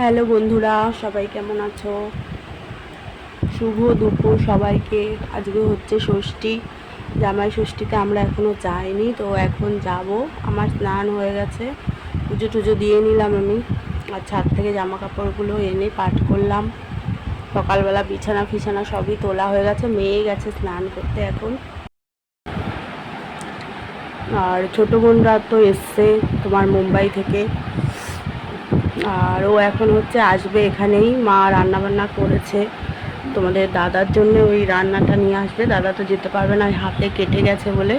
Hello বন্ধুরা, সবাই কেমন আছো? শুভ দুপুর সবাইকে। আজকে হচ্ছে ষষ্ঠী। জামাই ষষ্ঠীতে আমরা এখনও যাইনি, তো এখন যাব। আমার স্নান হয়ে গেছে। পুজো টুজো দিয়ে নিলাম আমি। আর ছাদ থেকে জামা কাপড়গুলো এনে পাঠ করলাম। সকালবেলা বিছানা ফিছানা সবই তোলা হয়ে গেছে। মেয়ে গেছে স্নান করতে এখন। আর ছোটো বোনরা তো এসছে তোমার মুম্বাই থেকে। আর ও এখন হচ্ছে আসবে এখানেই। মা রান্না বান্না করেছে। তোমাদের দাদার জন্য ওই রান্নাটা নিয়ে আসবে। দাদা তো যেতে পারবে না হাতে কেটে গেছে বলে।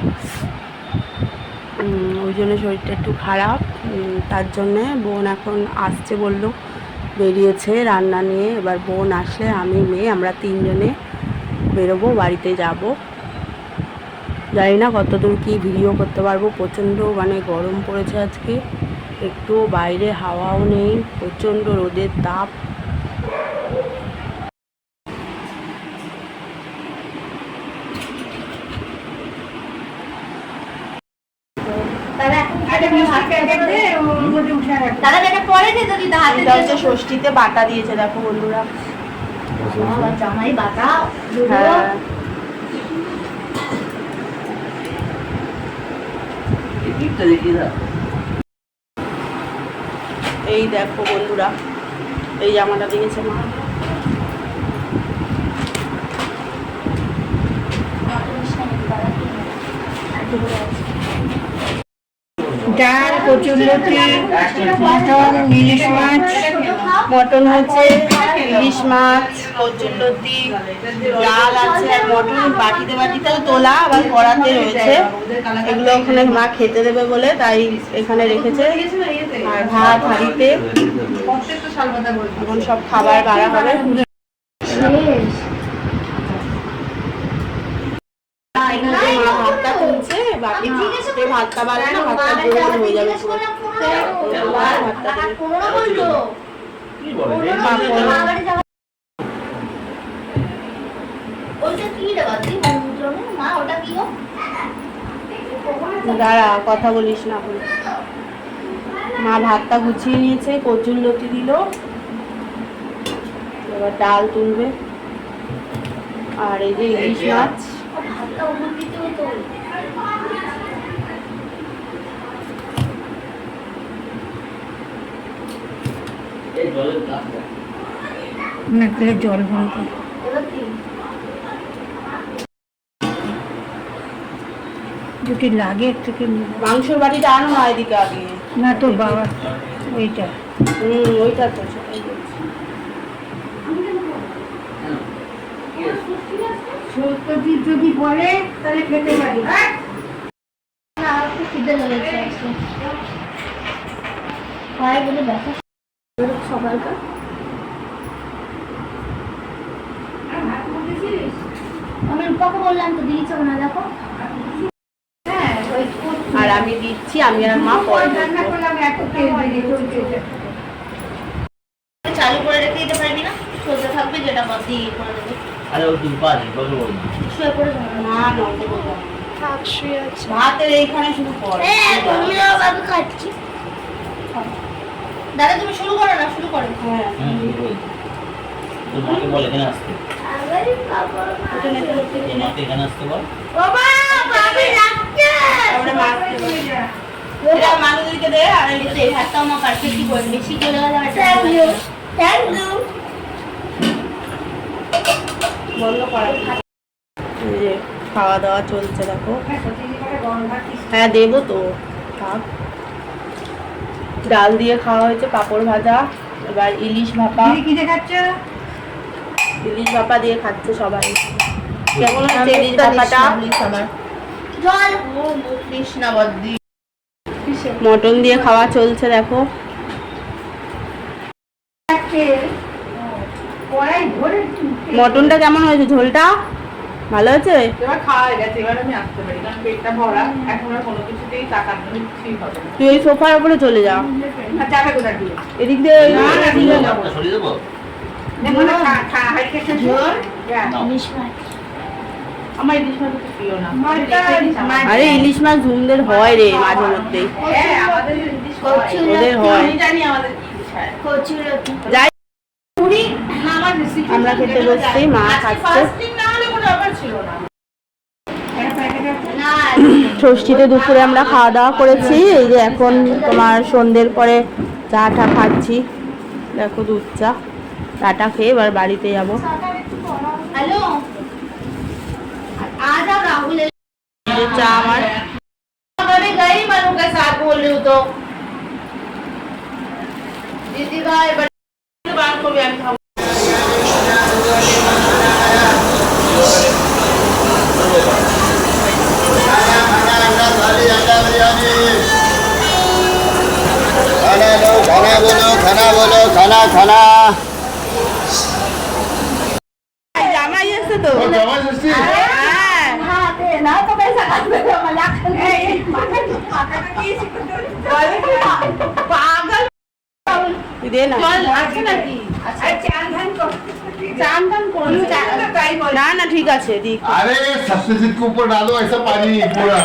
ওই জন্য শরীরটা একটু খারাপ। তার জন্যে বোন এখন আসছে বলল। বেরিয়েছে রান্না নিয়ে। এবার বোন আসলে আমি, মেয়ে, আমরা তিনজনে বেরোবো, বাড়িতে যাব। জানি না কতদূর কি ভিডিও করতে পারব। প্রচণ্ড মানে গরম পড়েছে আজকে। একটু বাইরে হাওয়াও নেই প্রচণ্ড রোদের তাপ। ষষ্ঠীতে বাটা দিয়েছে দেখো বন্ধুরা। জামাই বাটা হ্যাঁ। এই দেখো বন্ধুরা এই জামাটা দিয়েছে মা। ডাল কচুর মটন ইলিশ মাছ মটন হচ্ছে ইলিশ মাছ কচুরলতি ডাল আছে, আর মটন বাটিতে বাটিতেও তোলা, আবার কড়াতে রয়েছে। এগুলো ওখানে মা খেতে দেবে বলে, তাই এখানে রেখেছে। আর ভাত, হাঁড়িতে। এখন সব খাবার বাড়া হবে। ভাতটা তুলছে ভাতটা হয়ে যাবে ভাতটা দাঁড়া কথা বলিস না এখন মা ভাতটা গুছিয়ে নিয়েছে কচুর লতি দিল। এবার ডাল তুলবে। আর এই যে ইলিশ মাছ ভাতটা উপর দিতে হতো না তাহলে জল কি যদি লাগে থেকে মাংসর বাটিটা আনো না এদিকে আগে। না তোর বাবা ওইটা। হুম ওইটা তো সেটাই যদি বলে তাহলে খেতে পারি। না খিদে লেগেছে। হয়। বলে ব্যথা সকালটা আমি রূপাকে বললাম তো দিয়েছে না দেখো। আর আমি দিচ্ছি আমি আর মা পরে চালু করে রেখে দিতে পারবি না? চলতে থাকবে যেটা বাদ দিয়ে ইয়ে করে দেবে। আরে ও তুই পারি বলো বলো শুয়ে পড়ে না নন্দ বলব ভাতের এইখানে শুধু পর বাবু খাচ্ছি। দাদা তুমি শুরু করো না শুরু করো। হ্যাঁ হুম বল তোর মাকে বল এখানে আসতে। এখানে আসতে বল। বাবা মাছকে বলি। এটা মানুষদেরকে দে আর এই হাতটা আমার করে চলে গেলে থ্যাংক ইউ থ্যাংক ইউ বন্ধ করা। যে খাওয়া দাওয়া চলছে দেখো। হ্যাঁ দেবো তো। থাক। ডাল দিয়ে খাওয়া হয়েছে পাঁপড় ভাজা এবার ইলিশ ভাপা। কি দেখাচ্ছ ইলিশ ভাপা দিয়ে খাচ্ছে সবাই। কেমন হচ্ছে ইলিশ ভাপাটা? মটন দিয়ে খাওয়া চলছে দেখো। মটনটা কেমন হয়েছে? ঝোলটা? ভালো হয়েছে এবার খাওয়া হয়ে গেছে এবার আমি আসতে পারি কারণ পেটটা ভরা এখন আর কোনো কিছুতেই টাকার জন্য হবে তুই ওই সোফার উপরে চলে যা। আর কোথায় এদিক দিয়ে না, না, তুই না, সরিয়ে দেবো? দেখো না খা খা হাই খেতে ঝোল নাও। ইলিশ মাছ। আমার ইলিশ মাছ প্রিয় না। আরে ইলিশ মাছ ঝুমদের হয় রে মাঝে মধ্যেই হ্যাঁ আমাদের ইলিশ কচুরি হয়। ওদের হয়। জানি আমাদের কি ইলিশ হয়। কচুরতি যাই। পুরি না আমার আমরা খেতে বসছি মা খাচ্ছে। ষষ্ঠীতে দুপুরে আমরা খাওয়া দাওয়া করেছি। এই যে এখন তোমার সন্ধ্যের পরে চা টা খাচ্ছি। দেখো দুধ চা টা খেয়ে এবার বাড়িতে যাব। চা धान को চান টান করুন ताई बोल না না ঠিক আছে দি अरे सत्यजीत के ऊपर डालो ऐसा पानी पूरा